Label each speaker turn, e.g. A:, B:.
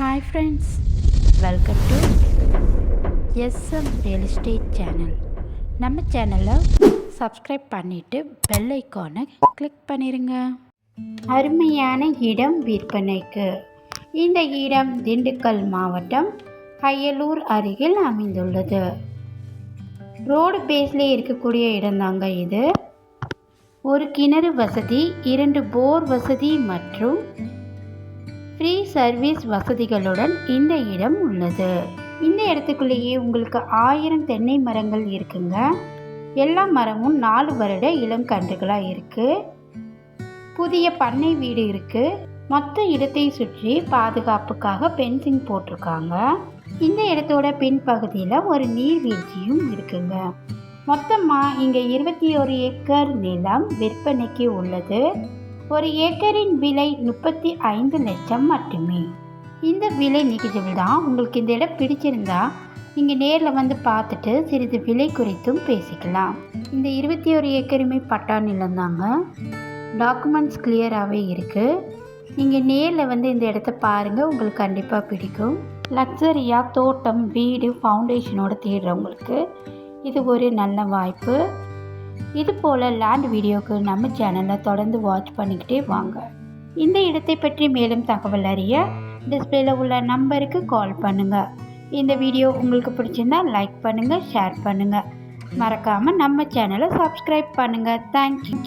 A: Hi friends welcome to SM real estate channel நம்ம சேனலை subscribe பண்ணிவிட்டு பெல் ஐக்கானை கிளிக் பண்ணிடுங்க அருமையான இடம் விற்பனைக்கு. இந்த இடம் திண்டுக்கல் மாவட்டம் அய்யலூர் அருகில் அமைந்துள்ளது. ரோடு பேஸ்லேயே இருக்கக்கூடிய இடம்தாங்க இது. ஒரு கிணறு வசதி இரண்டு போர் வசதி மற்றும் ஃப்ரீ சர்வீஸ் வசதிகளுடன் இந்த இடம் உள்ளது. இந்த இடத்துக்குள்ளேயே உங்களுக்கு ஆயிரம் தென்னை மரங்கள் இருக்குங்க. எல்லா மரமும் நாலு வருட இளம் கன்றுகளாக இருக்குது புதிய பண்ணை வீடு இருக்குது மொத்த இடத்தை சுற்றி பாதுகாப்புக்காக பென்சிங் போட்டிருக்காங்க. இந்த இடத்தோட பின்பகுதியில் ஒரு நீர்வீழ்ச்சியும் இருக்குங்க. மொத்தமாக இங்கே இருபத்தி ஒரு ஏக்கர் நிலம் விற்பனைக்கு உள்ளது. ஒரு ஏக்கரின் விலை முப்பத்தி ஐந்து லட்சம் மட்டுமே. இந்த விலை நிகழ்ச்சிகள் தான் உங்களுக்கு இந்த இடம் பிடிச்சிருந்தா நீங்கள் நேரில் வந்து பார்த்துட்டு சிறிது விலை குறித்தும் பேசிக்கலாம். இந்த இருபத்தி ஒரு ஏக்கருமே பட்டா நிலம் தாங்க. டாக்குமெண்ட்ஸ் கிளியராகவே இருக்குது நீங்கள் நேரில் வந்து இந்த இடத்த பாருங்கள் உங்களுக்கு கண்டிப்பாக பிடிக்கும். லக்ஸரியாக தோட்டம் வீடு ஃபவுண்டேஷனோட தேடுறவங்களுக்கு இது ஒரு நல்ல வாய்ப்பு. இது போல் லேண்ட் வீடியோக்கு நம்ம சேனலை தொடர்ந்து வாட்ச் பண்ணிக்கிட்டே வாங்க. இந்த இடத்தை பற்றி மேலும் தகவல் அறிய டிஸ்பிளேல உள்ள நம்பருக்கு கால் பண்ணுங்கள் இந்த வீடியோ உங்களுக்கு பிடிச்சிருந்தா லைக் பண்ணுங்கள் ஷேர் பண்ணுங்கள் மறக்காமல் நம்ம சேனலை சப்ஸ்கிரைப் பண்ணுங்கள் தேங்க்யூ